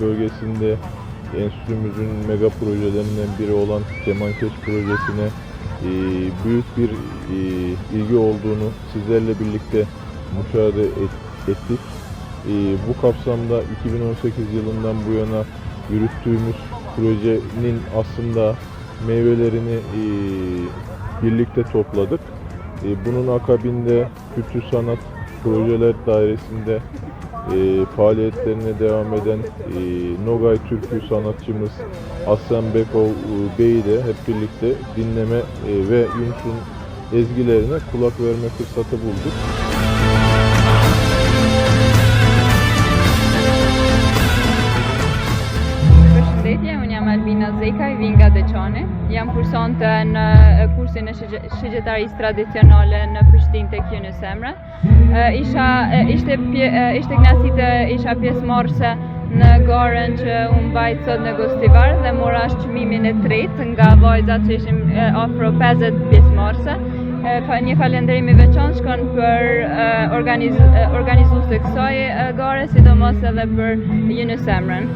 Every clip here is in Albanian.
bölgesinde enstitümüzün mega projelerinden biri olan Kemankeş projesine e, büyük bir e, ilgi olduğunu sizlerle birlikte müşahede et- ettik. E, bu kapsamda 2018 yılından bu yana yürüttüğümüz projenin aslında meyvelerini e, birlikte topladık. E, bunun akabinde kültür sanat projeler dairesinde e, faaliyetlerine devam eden e, Nogay türkü sanatçımız Aslan Bekov e, Bey'i de hep birlikte dinleme e, ve Yunus'un ezgilerine kulak verme fırsatı bulduk. Jam kursonte në kursin e shigjetarisë tradicionale në Prishtinë tek Yunus Emre. Isha ishte pje, ishte kënaqësi të isha pjesëmarrëse në garën që unë mbajt sot në Gostivar dhe mora çmimin e tretë nga vajzat që ishim e, afro 50 pjesëmarrëse. Fa, një falënderim i veçantë shkon për organiz, e, kësaj gare, sidomos edhe për Yunus Emren.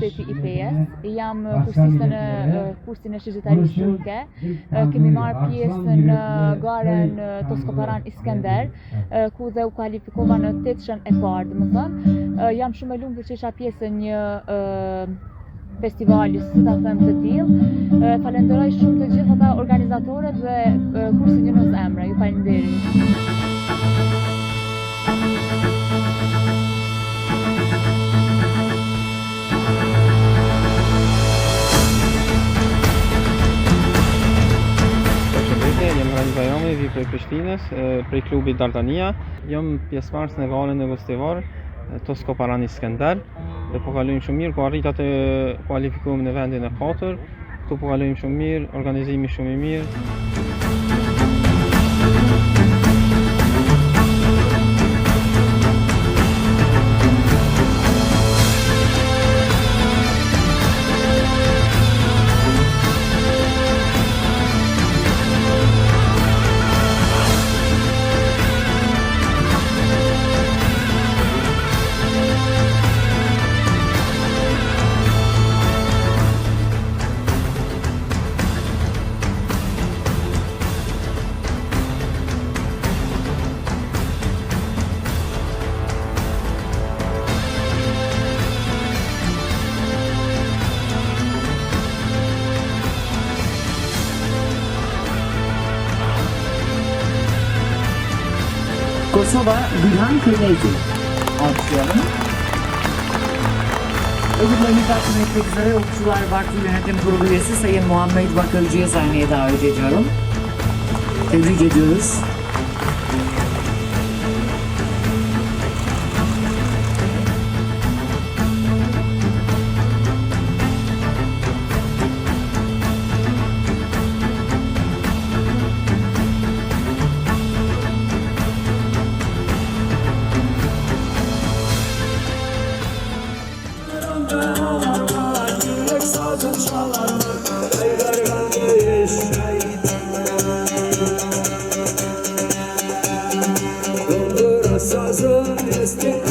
Fakila, i Pejes. Jam uh, kursiste në uh, kursin e shizhetarisë turke. Uh, Kemi marrë pjesë në garen uh, Toskoparan Iskender, uh, ku dhe u kualifikova në tetëshën e parë, domethënë. Uh, Jam shumë e lumtur që isha pjesë një uh, festivali, si ta them të tillë. Uh, Falenderoj shumë të gjithë ata organizatorët dhe uh, kursin Yunus Emre. Ju falenderoj. Rani Bajomi, vi prej Prishtinës, prej klubit Dardania. Jam pjesëmarrës në galën e Gostivar, e, Tosko Parani Skender. Dhe po kalojmë shumë mirë, ku arrita të kualifikohemi në vendin e katër. Këtu po kalojmë shumë mirë, organizimi shumë i mirë. Kosova Gülhan Kırneyci. Alkışlayalım. Ödüllerini takdim etmek üzere Okçular Vakfı Yönetim Kurulu üyesi Sayın Muhammed Bakırcı'yı sahneye davet ediyorum. Tebrik ediyoruz. Sazın esti